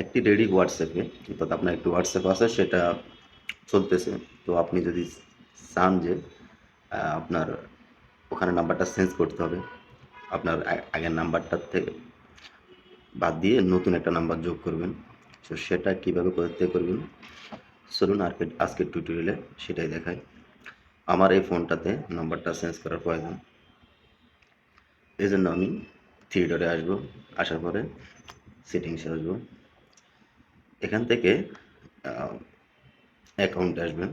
একটি রেডি হোয়াটসঅ্যাপে, অর্থাৎ আপনার একটি হোয়াটসঅ্যাপ আছে, সেটা চলতেছে। তো আপনি যদি চান যে আপনার ওখানে নাম্বারটা চেঞ্জ করতে হবে, আপনার আগের নাম্বারটার থেকে বাদ দিয়ে নতুন একটা নাম্বার যোগ করবেন। তো সেটা কীভাবে করতে করবেন? চলুন আর আজকের টিউটোরিয়ালে সেটাই দেখাই। আমার এই ফোনটাতে নাম্বারটা চেঞ্জ করার প্রয়োজন। এই জন্য আমি ডটে আসব, আসার পরে সেটিংসে আসব। এখান থেকে অ্যাকাউন্টে আসবেন।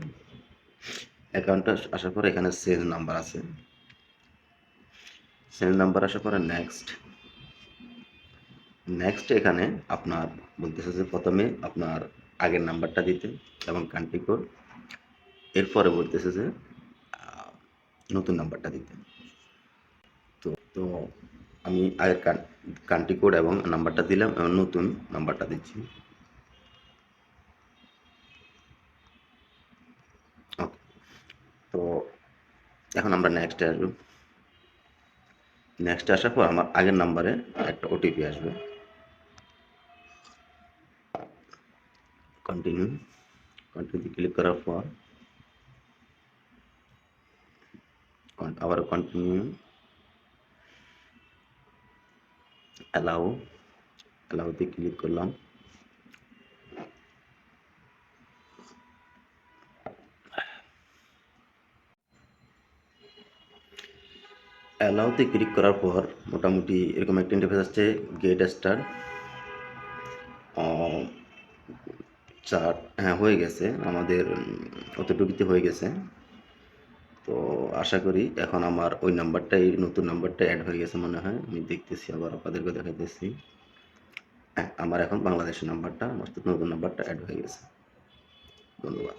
অ্যাকাউন্টে আসার পরে এখানে সেল নাম্বার আছে। সেল নাম্বার আসার পরে নেক্সট নেক্সট এখানে আপনার বলতেছে যে প্রথমে আপনার আগের নাম্বারটা দিতে এবং কান্ট্রি কোড এরপরে বলতেছে যে নতুন নাম্বারটা দিতে। তো তো আমি আগের কান্ট্রি কোড এবং নাম্বারটা দিলাম এবং নতুন নাম্বারটা দিচ্ছি ওকে তো এখন আমরা নেক্সটে আসব। নেক্সট আসার পর আমার আগের নাম্বারে একটা ওটিপি আসবে। কন্টিনিউ কন্টিনিউ ক্লিক করার পর আবার কন্টিনিউ অ্যালাউ অ্যালাউতে ক্লিক করলাম। অ্যালাউতে ক্লিক করার পর মোটামুটি এরকম একটা ইন্টারফেস আসছে গেট স্টার চার হ্যাঁ হয়ে গেছে। আমাদের অতটুকুতে হয়ে গেছে। তো আশা করি এখন আমার ওই নাম্বারটাই, নতুন নাম্বারটা অ্যাড হয়ে গেছে মনে হয়। আমি দেখতেছি, আবার আপনাদেরকে দেখাইতেছি। হ্যাঁ আমার এখন বাংলাদেশের নাম্বারটা নতুন নাম্বারটা অ্যাড হয়ে গেছে। ধন্যবাদ।